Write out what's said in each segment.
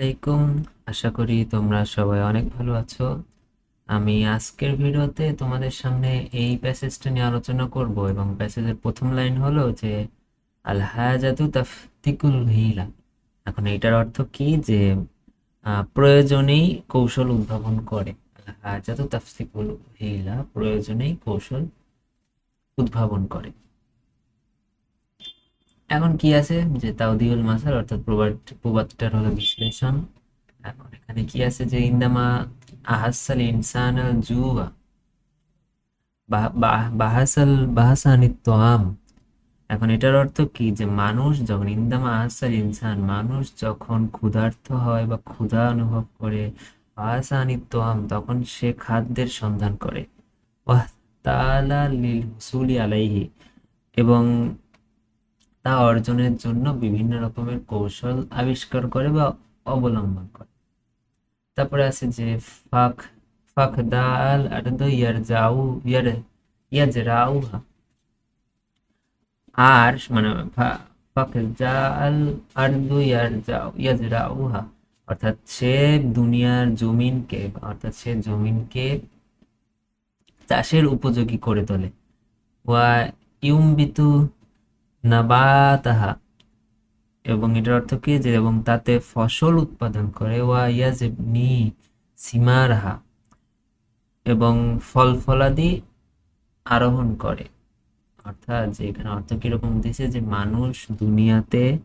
আলাইকুম। আশা করি তোমরা সবাই অনেক ভালো আছো। আমি আজকের ভিডিওতে তোমাদের সামনে এই প্যাসেজটা নিয়ে আলোচনা করব এবং প্যাসেজের প্রথম লাইন হলো যে আল হায়াজাতু তাফতিকুল হিলা এখন এটার অর্থ কি? যে প্রয়োজনেই কৌশল উদ্ভাবন করে। আল হায়াজাতু তাফতিকুল হিলা প্রয়োজনেই কৌশল উদ্ভাবন করে। এখন কি আছে? যে তাওদিউল মাসাল, অর্থাৎ প্রবাদ, প্রবাদটার হলো বিশ্লেষণ। এখন এখানে কি আছে? যে ইন্দামা আহাসাল ইনসান জুয়া বাহাসাল বাহাসানিত তোয়াম। এখন এটার অর্থ কি? যে মানুষ যখন ইন্দামা আহাসাল ইনসান, মানুষ যখন ক্ষুধার্ত হয় বা ক্ষুধা অনুভব করে বাহাসানিত তোয়াম, তখন সে খাদ্যের সন্ধান করে। ওয়াহ তাআলা লিল হুসুলি আলাইহি। এবং তা অর্জনের জন্য বিভিন্ন রকমের কৌশল আবিষ্কার করে বা অবলম্বন করে। তারপরে আছে যে ফাক ফাক দাল আরদ ইয়ার যাউ, ইয়ার, ইয়াজ রাউহা। আর মানে ফাক জাল আরদু ইয়ার যাউ, ইয়াজ রাউহা। অর্থাৎ সে দুনিয়ার জমিনকে, অর্থাৎ সে জমিনকে চাষের উপযোগী করে তোলে। ওয়া ইউমবিতু নাবাতাহা। এবং এটার অর্থ কি? যে এবং তাতে ফসল উৎপাদন করে। ওয়া ইয়াজনি সিমারাহা। এবং ফল ফলাদি আরোহণ করে। অর্থাৎ যে এখানে অর্থ কীরকম দিছে? যে মানুষ দুনিয়াতে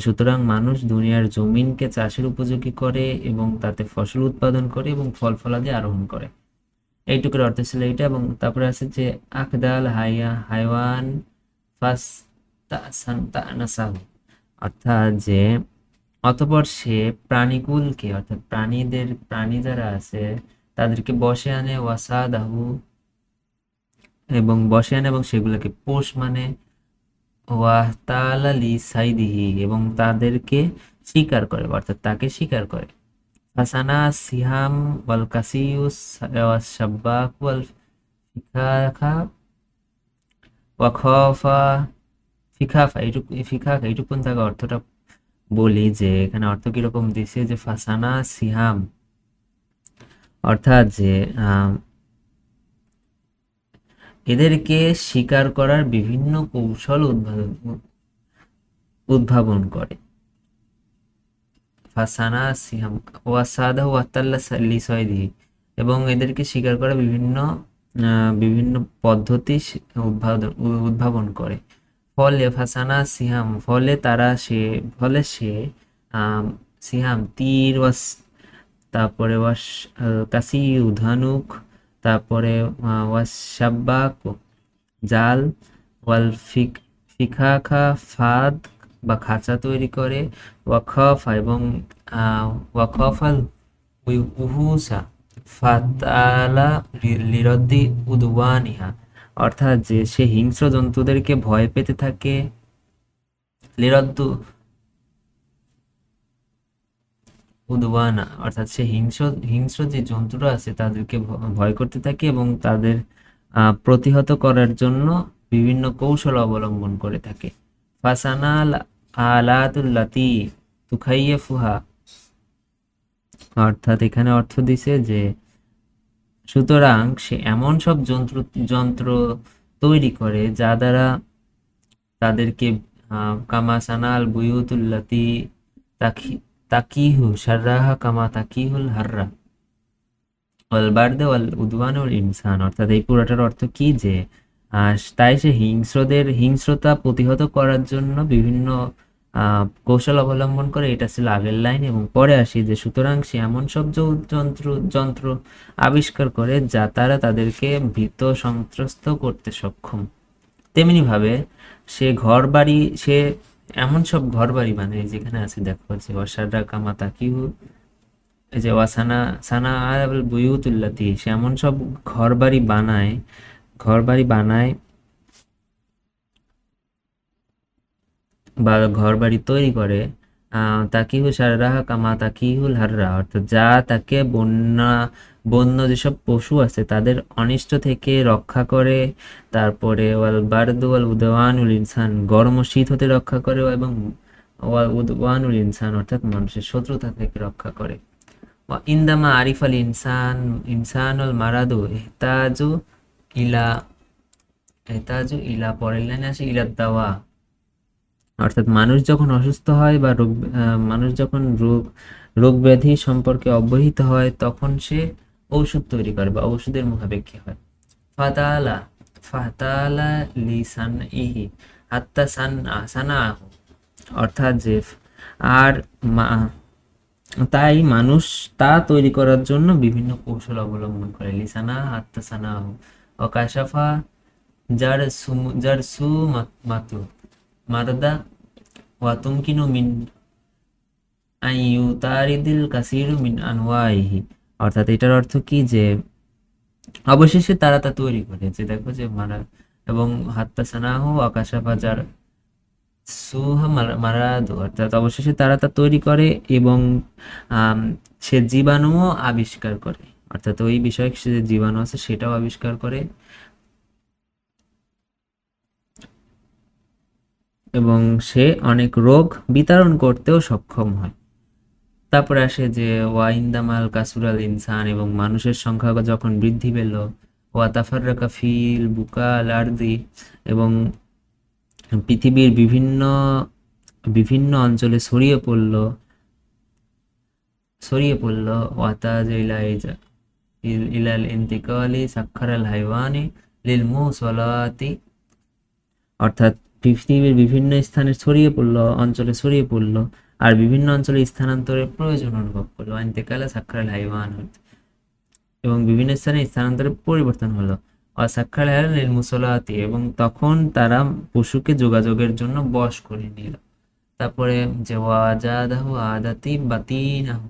সুতরাং মানুষ দুনিয়ার জমিনকে চাষের উপযোগী করে এবং তাতে ফসল উৎপাদন করে এবং ফল ফলাদি আরোহণ করে। এইটুকুর অর্থ ছিল এটা এবং তারপরে আছে যে আকদাল হাইয়া, হাইওয়ান ফাস্তাসান্তানাসাহু অর্থাৎ যে অতঃপর সে প্রাণীকুলকে, অর্থাৎ প্রাণীদের, প্রাণী যারা আছে, তাদেরকে বসে আনে, ওয়াসাদাহু, এবং বসে আনে এবং সেগুলোকে পোষ মানে ওয়াহতালালি সাইদিহি, এবং তাদেরকে শিকার করে, অর্থাৎ তাকে শিকার করে। ফাসানা সিহাম ওয়াল কাসিউস ওয়াল ফিকাখা ওয়াখফা ফিকাফা এইটুকু ফিকাফা এইটুকুন থাকা অর্থটা বলি যে, এখানে অর্থ কীরকম দিছে যে ফাসানা সিহাম। অর্থাৎ যে এদেরকে শিকার করার বিভিন্ন কৌশল উদ্ভাবন উদ্ভাবন করে। ফাসানা সিহাম ওয়াসাদা ওয়াতাল্লা লিসয়দিহি এবং এদেরকে শিকার করা বিভিন্ন বিভিন্ন পদ্ধতি উদ্ভাবন উদ্ভাবন করে। ফলে ফাসানা সিহাম ফলে তারা সে ফলে সে সিহাম তীর ওয়াস তারপরে ওয়াস কাসি উধানুক তারপরে আহ, ওয়াস শাব্বাক জাল ওয়াল ফিক ফিকাখা ফাদ বা খাঁচা তৈরি করে ওয়াকফা এবং ওয়াকফাল উহুসা ফাতালা লিরদ্দি উদওয়ানিহা। অর্থাৎ যে সে হিংস্র জন্তুদেরকে ভয় পেতে থাকে। লিরদ্দু উদওয়ানা অর্থাৎ সে হিংস্র হিংস্র যে জন্তুরা আছে তাদেরকে ভয় করতে থাকে এবং তাদের প্রতিহত করার জন্য বিভিন্ন কৌশল অবলম্বন করে থাকে। ফাসানাল আলাতুল্লাতি তুখাইয়েফুহা, অর্থাৎ এখানে অর্থ দিছে যে সুতরাং সে এমন সব যন্ত্র যন্ত্র তৈরি করে যা দ্বারা তাদেরকে কামা সানাল বুয়ুতুল্লাতি তাকি, তাকিহু সাররাহা কামা তাকিহুল হাররা। ওয়াল বারদে ওয়াল ইনসান। অর্থাৎ এই পুরোটার অর্থ কি যে তাই সে হিংস্রদের, হিংস্রতা প্রতিহত করার জন্য বিভিন্ন কৌশল অবলম্বন করে এটা ছিল আগের লাইন এবং পরে আসি যে সুতরাং সে এমন সব যন্ত্র যন্ত্র আবিষ্কার করে যা তারা তাদেরকে ভীত সন্ত্রস্ত করতে সক্ষম। তেমনি ভাবে সে ঘর বাড়ি সে এমন সব ঘর বাড়ি বানায় যেখানে আছে, দেখো যে ওয়াসারা কামা তাকিহু এই যে ওয়াসানা, সানা আল বুয়ুতুল্লাতি, সে এমন সব ঘর বাড়ি বানায় ঘর বাড়ি বানায় বা ঘর বাড়ি তৈরি করে তাকিহু সাররাহা কামা তাকিহুল হাররা। অর্থাৎ যা তাকে বন্যা, বন্য যেসব পশু আছে, তাদের অনিষ্ট থেকে রক্ষা করে, তারপরে ওয়াল বারদু ওয়াল উদওয়ানুল ইনসান, গরম শীত হতে রক্ষা করে এবং ওয়া উদওয়ানুল ইনসান, অর্থাৎ মানুষের শত্রুতা থেকে রক্ষা করে। ইন্দামা আরিফ আল ইনসান ইনসান, ইনসানুল মারাদু এহতাজু ইলা এহতাজু ইলা, পরের লাইনে আসে, ইলা দাওয়া। অর্থাৎ মানুষ যখন অসুস্থ হয় বা রোগ আহ, মানুষ যখন রোগ রোগ ব্যাধি সম্পর্কে অবহিত হয় তখন সে ঔষধ তৈরি করে বা ঔষধের মুখাপেক্ষী হয়। ফাতালা ফাতালা লিসান ইহি হাত্তা সান সানাহু। অর্থাৎ যে আর তাই মানুষ তা তৈরি করার জন্য বিভিন্ন কৌশল অবলম্বন করে। লিসানা হাত্তা সানাহু অকাশাফা যার সুম যার সু মাতু মারদা ওয়া তুমকিনু মিন কাসিরু মিন আনওয়াইহি অর্থাৎ এটার অর্থ কি যে, অবশেষে তারা তা তৈরি করে। যে দেখো যে মারা, এবং হাত্তা সানাহু আকাশা বাজার সুহা মারা- মারাদু। অর্থাৎ অবশেষে তারা তা তৈরি করে এবং সে জীবাণুও আবিষ্কার করে। অর্থাৎ ওই বিষয়ে সে জীবাণু আছে সেটাও আবিষ্কার করে। এবং সে অনেক রোগ বিতরণ করতেও সক্ষম হয়। তারপরে আসে যে ওয়াইন্দামাল কাসুরাল ইনসান এবং মানুষের সংখ্যা যখন বৃদ্ধি পেল, ওয়া তাফাররাকা ফিল বুকাল আরদি এবং পৃথিবীর বিভিন্ন বিভিন্ন অঞ্চলে ছড়িয়ে পড়ল ছড়িয়ে পড়ল ওয়াতাজ ইলা ইজা- ইলাল ইন্তিকালি সাক্ষারাল হাইওয়ানি লিল মুসলাতি অর্থাৎ পৃথিবীর বিভিন্ন স্থানে ছড়িয়ে পড়ল, অঞ্চলে ছড়িয়ে পড়ল, আর বিভিন্ন অঞ্চলে স্থানান্তরের প্রয়োজন অনুভব করল। ইন্তেকালে সাক্ষারাল হাইওয়ান এবং বিভিন্ন স্থানে স্থানান্তরের পরিবর্তন হলো। অসাক্ষার নীল মুসলাতি এবং তখন তারা পশুকে যোগাযোগের জন্য বশ করে নিল। তারপরে যে ওয়াজাদাহু আদাতি বাতিনাহু।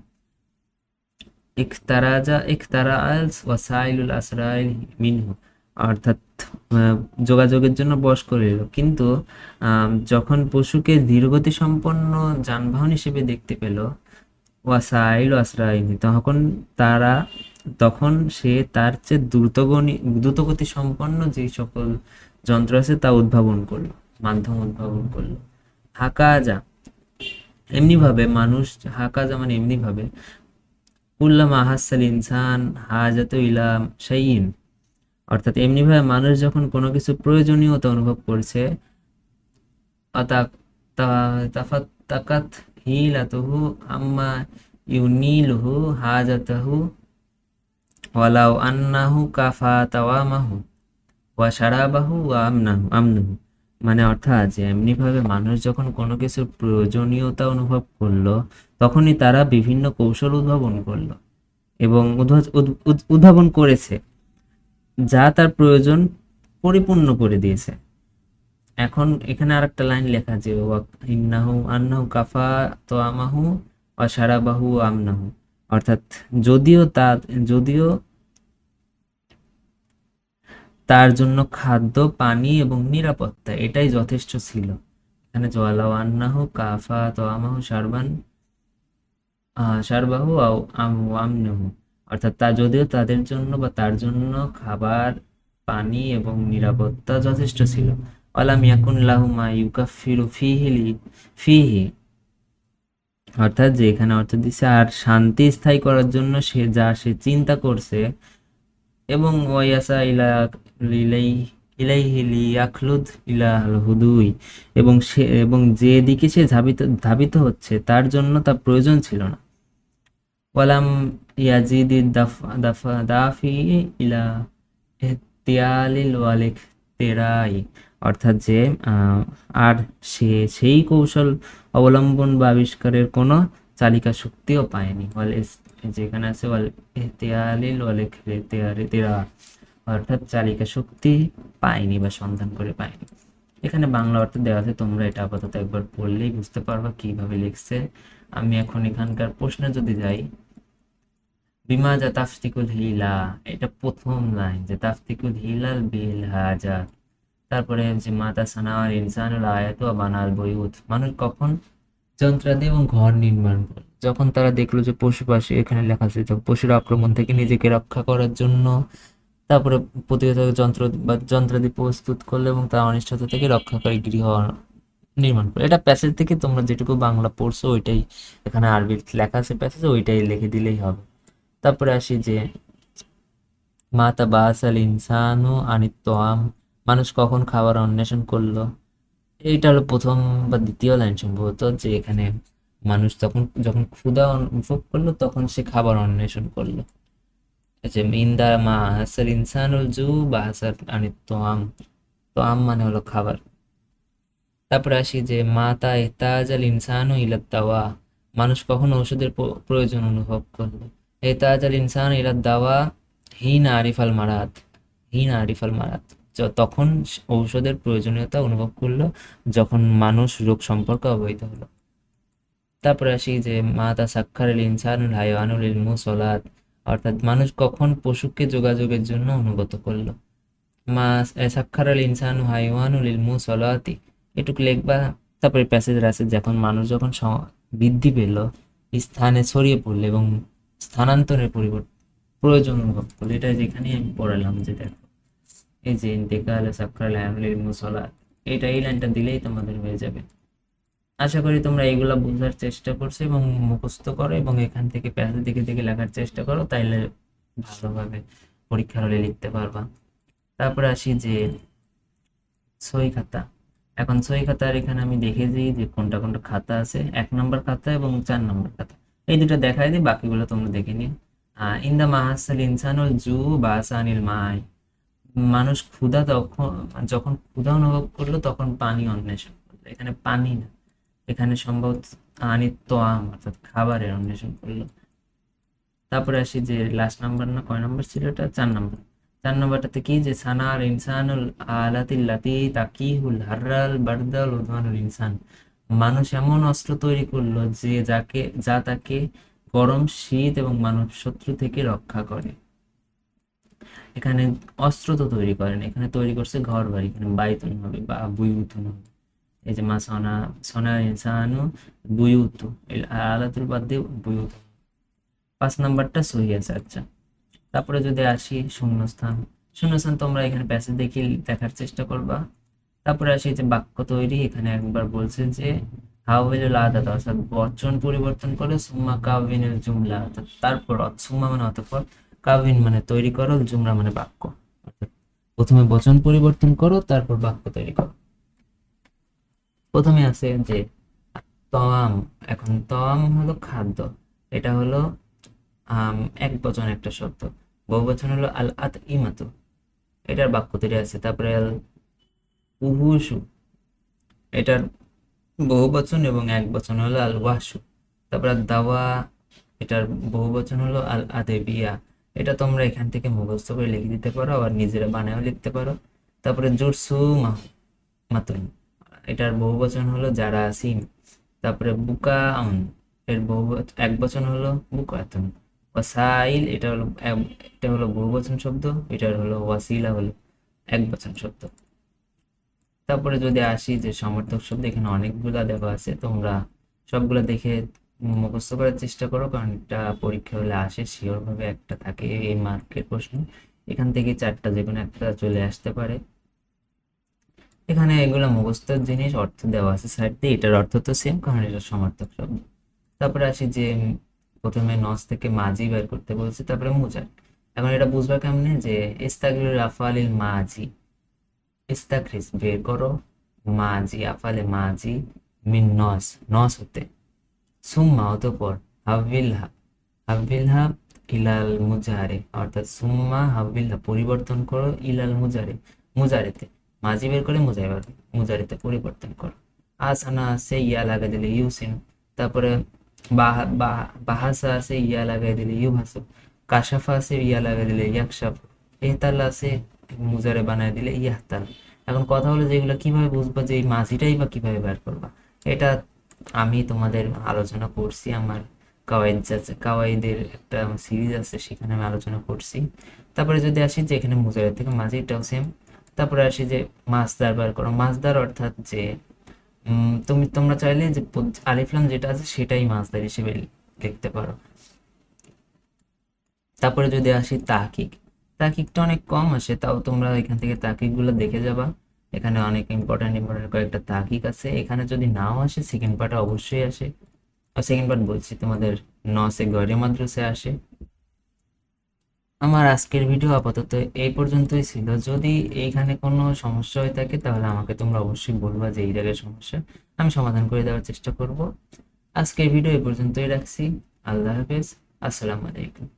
ইখতারাজা ইখতারাআল ওয়াসাইলুল আসরাইল মিনহু। অর্থাৎ যোগাযোগের জন্য বশ করে নিল কিন্তু যখন পশুকে ধীরগতি সম্পন্ন যানবাহন হিসেবে দেখতে পেল ওয়াসাইল আসরাইনি তখন তারা, তখন সে তার চেয়ে দ্রুতগণি, দ্রুতগতি সম্পন্ন যে সকল যন্ত্র আছে তা উদ্ভাবন করল, মাধ্যম উদ্ভাবন করল। হাকাজা এমনি ভাবে মানুষ, হাকাজা মানে এমনি ভাবে কুল্লামা হাসাল ইনসান হাজাত ইলাম শাইইন অর্থাৎ এমনিভাবে মানুষ যখন কোনো কিছু প্রয়োজনীয়তা অনুভব করছে ওয়া শারাবাহু ওয়া আমনাহু মানে অর্থাৎ যে এমনি ভাবে মানুষ যখন কোনো কিছুর প্রয়োজনীয়তা অনুভব করল, তখনই তারা বিভিন্ন কৌশল উদ্ভাবন করল এবং উদ- উদ- উদ্ভাবন করেছে। যা তার প্রয়োজন পরিপূর্ণ করে দিয়েছে। এখন এখানে আরেকটা লাইন লেখা যে ইন্নাহু আন্নাহু কাফা তোয়ামাহু ওয়া শারাবাহু ওয়া আমনাহু। অর্থাৎ যদিও তা যদিও তার জন্য খাদ্য পানি এবং নিরাপত্তা এটাই যথেষ্ট ছিল। এখানে জওয়ালাও আন্নাহু কাফা তোয়ামাহু শারবান আহ, সারবাহু আমনাহু। অর্থাৎ তা যদিও তাদের জন্য বা তার জন্য খাবার, পানি এবং নিরাপত্তা যথেষ্ট ছিল। অলাম ইয়াকুন লাহু মা ইউকাফিরু ফিহি লি- ফিহি। অর্থাৎ যে এখানে অর্থ দিচ্ছে আর শান্তি স্থায়ী করার জন্য সে যা সে চিন্তা করছে এবং ওয়াইয়াসা ইলা ইলাই ইলাইহি লিয়াখলুদ ইলাল হুদুই। এবং সে, এবং যে দিকে সে ধাবিত ধাবিত হচ্ছে, তার জন্য তা প্রয়োজন ছিল না। ওয়ালাম ইয়াজিদি দাফা ইলা ইহতিয়ালিল ওয়ালিক তেরাই অর্থাৎ যে আর সে সেই কৌশল অবলম্বন বা আবিষ্কারের কোনো চালিকা শক্তিও পায়নি। যেখানে আছে ওয়াল ইহতিয়ালিল ওয়ালিক তেরা অর্থাৎ চালিকা শক্তি পায়নি বা সন্ধান করে পায়নি। এখানে বাংলা অর্থ দেওয়া আছে, তোমরা এটা আপাতত একবার পড়লেই বুঝতে পারবা কীভাবে লিখছে। আমি এখন এখানকার প্রশ্নে যদি যাই বিমাজা তাফতিকুল হিলা, এটা প্রথম লাইন, যে তাফতিকুল হিলাল বিল হাজাত তারপরে যে মাতা সানাওয়ার ইনসানুল আয়াত বানাল বইউত মানুষ কখন যন্ত্রাদি এবং ঘর নির্মাণ করল যখন তারা দেখল যে পশু পাশি, এখানে লেখা আছে পশুর আক্রমণ থেকে নিজেকে রক্ষা করার জন্য, তারপরে প্রতিরোধক যন্ত্র বা যন্ত্রাদি প্রস্তুত করল এবং তা অনিষ্টতা থেকে রক্ষাকারী গৃহ নির্মাণ করে। এটা প্যাসেজ থেকে তোমরা যেটুকু বাংলা পড়ছো, ওইটাই এখানে আরবি লেখা আছে প্যাসেজ ওইটাই লিখে দিলেই হবে। তারপরে আসি যে, মাতা বাসাল ইনসানু আনিত্তাম মানুষ কখন খাবার অন্বেষণ করল? এইটা হলো প্রথম বা দ্বিতীয় লাইন সম্ভবত, যে এখানে মানুষ তখন, যখন ক্ষুধা অনুভব করল, তখন সে খাবার অন্বেষণ করল। আচ্ছা ইন্দা মা হাসার ইনসানুল জু বা হাসার আনিত্তাম তোয়াম মানে হলো খাবার। তারপরে আসি যে, মাতা এতাজাল ইনসানু ইলাত মানুষ কখন ঔষধের প্রয়োজন অনুভব করল? এতাজাল ইনসান ইলাত দাওয়া হিন আরিফাল মারাত, হিন আরিফাল মারাত। তখন ঔষধের প্রয়োজনীয়তা অনুভব করল যখন মানুষ রোগ সম্পর্কে অবহিত হলো। তারপরে আসি যে, মাতা সাক্ষারুল ইনসানুল হাইওয়ানুল ইলমু সলাত, অর্থাৎ মানুষ কখন পশুকে যোগাযোগের জন্য অনুগত করল। মা সাক্ষারুল ইনসানু হাইওয়ানুল ইলমু সলাতি, এটুকু লিখবা। তারপরে প্যাসেজ আছে যখন মানুষ যখন বৃদ্ধি পেল, স্থানে ছড়িয়ে পড়ল এবং স্থানান্তরের পরিবর্তন প্রয়োজন অনুভব করল। এটা যেখানে আমি পড়ালাম যে দেখো, এই যে ইন্তেকাল, সাকরাল হামলিল মুসলাত, এটা এই লাইনটা দিলেই তোমাদের হয়ে যাবে। আশা করি তোমরা এইগুলা বোঝার চেষ্টা করছ এবং মুখস্থ করো এবং এখান থেকে প্যাসেজ দিকে দিকে লেখার চেষ্টা করো, তাইলে ভালোভাবে পরীক্ষার হলে লিখতে পারবা। তারপরে আসি যে সই খাতা। এখন সই খাতার এখানে আমি দেখে দিই যে কোনটা কোনটা খাতা আছে। এক নম্বর খাতা এবং চার নম্বর খাতা। এই দুটো দেখাই দিই, বাকিগুলো তোমরা দেখে নিও। ইন দা মাহাসাল ইনসানুল জু বাসানিল মাই। মানুষ ক্ষুধা তখন, যখন ক্ষুধা অনুভব করল, তখন পানি অন্বেষণ করল। এখানে পানি না, এখানে সম্ভবত আনি তোয়াম, অর্থাৎ খাবারের অন্বেষণ করল। তারপরে আসি যে লাস্ট নাম্বার না, কয় নাম্বার ছিল এটা চার নাম্বার চার নম্বরটাতে কি? যে সানার ইনসানুল আলাতিল্লাতি তাকিহুল হাররাল বারদাল উদমানুল ইনসান। মানুষ এমন অস্ত্র তৈরি করল যে যাকে, যা তাকে গরম শীত এবং মানব শত্রু থেকে রক্ষা করে। এখানে অস্ত্র তো তৈরি করেন এখানে তৈরি করছে ঘর বাড়ি এখানে বাইতুন হবে বা বুয়ুতুন হবে এই যে মা সনা সনার ইনসানু বুয়ুতু আলাতুল বাদ দিয়ে বুয়ুত। পাঁচ নাম্বারটা সহি আছে আচ্ছা। তারপরে যদি আসি শূন্যস্থান শূন্যস্থান তোমরা এখানে প্যাসেজ দেখে দেখার চেষ্টা করবা। তারপরে আসি যে বাক্য তৈরি, এখানে একবার বলছে যে হাওয়াইল আদাত অর্থাৎ বচন পরিবর্তন করে, সুম্মা কাবিনের জুমলা অর্থাৎ তারপর সুম্মা মানে অতঃপর কাবিন মানে তৈরি করো, জুমলা মানে বাক্য। প্রথমে বচন পরিবর্তন করো, তারপর বাক্য তৈরি করো। প্রথমে আছে যে, তওয়াম এখন তওয়াম হলো খাদ্য, এটা হলো এক বচন, একটা শব্দ। বহু বচন হলো আল আত ইমাতু এটার বাক্য তৈরি আছে। তারপরে আল উহুসু। এটার বহু বচন এবং এক বচন হলো আল ওয়াসু তারপরে দাওয়া এটার বহু বচন হলো আল আদেবিয়া এটা তোমরা এখান থেকে মুখস্থ করে লিখে দিতে পারো, আবার নিজেরা বানায়ও লিখতে পারো। তারপরে জুরসু মাতুন। এটার বহু বচন হলো যারা সিম তারপরে বুকা আউন এর বহু এক বচন হলো বুকাতুন। ওয়াসাইল, এটা হলো এটা হলো বহুবচন শব্দ, এটার হলো ওয়াসিলা হলো এক বচন শব্দ। তারপরে যদি আসি যে সমর্থক শব্দ, এখানে অনেকগুলা দেওয়া আছে, তোমরা সবগুলা দেখে মুখস্থ করার চেষ্টা করো, কারণ এটা পরীক্ষা হলে আসে শিওর ভাবে একটা থাকে এই মার্কের প্রশ্ন। এখান থেকে চারটা যে কোনো একটা চলে আসতে পারে। এখানে এগুলো মুখস্থর জিনিস, অর্থ দেওয়া আছে সাইড দিয়ে, এটার অর্থ তো সেম কারণ এটা সমর্থক শব্দ। তারপরে আসি যে প্রথমে নস থেকে মাজি বের করতে বলছে, তারপরে মুজার। এখন এটা বুঝবা কেমনে যে ইস্তাগরির আফালিল মাজি ইস্তাগরিস বের করো। মাজি, আফালে মাজি, মিন নস নস হতে। সুম্মা, অতঃপর হাবিলহা। হাবিলহা ইলাল মুজারে, অর্থাৎ সুম্মা, হাবিলহা, পরিবর্তন করো ইলাল মুজারে, মুজারেতে। মাজি বের করে মুজাই বার মুজারেতে পরিবর্তন করো। আসানা আছে ইয়া লাগাই দিলে ইউসিন, তারপরে বাহা, বাহা- বাহাসা আছে ইয়া লাগাই দিলে ইউ ভাসু কাশাফা আছে ইয়া লাগাই দিলে ইয়াকশাফ, এহতাল আছে মুজারে বানায় দিলে ইয়াহতাল। এখন কথা হলো যেগুলো কীভাবে বুঝবা যে এই মাঝিটাই বা কীভাবে বের করবা? এটা আমি তোমাদের আলোচনা করছি, আমার কাওয়াইদ আছে, কাওয়াইদের একটা সিরিজ আছে, সেখানে আমি আলোচনা করছি। তারপরে যদি আসি যে এখানে মুজারের থেকে মাঝিটাও সেম তারপরে আসি যে মাছদার বার করো। মাছদার অর্থাৎ যে তুমি, তোমরা চাইলে যে আলিফলাম যেটা আছে সেটাই মাছদার হিসেবে লিখতে পারো। তারপরে যদি আসি তাহকিক। তাহকিকটা অনেক কম আসে, তাও তোমরা এখান থেকে তাহকিকগুলো দেখে যাবা। এখানে অনেক ইম্পর্টেন্ট ইম্পর্টেন্ট কয়েকটা তাকিক আছে। এখানে যদি নাও আসে সেকেন্ড পার্ট অবশ্যই আসে। আর সেকেন্ড পার্ট বলছি, তোমাদের নসে গড়ে মাদ্রাসে আসে। আমার আজকের ভিডিও আপাতত এই পর্যন্তই ছিল। যদি এইখানে কোনো সমস্যা হয়ে থাকে, তাহলে আমাকে তোমরা অবশ্যই বলবা যে এই জায়গায় সমস্যা। আমি সমাধান করে দেওয়ার চেষ্টা করব। আজকের ভিডিও এই পর্যন্তই রাখছি। আল্লাহ হাফেজ। আসসালামু আলাইকুম।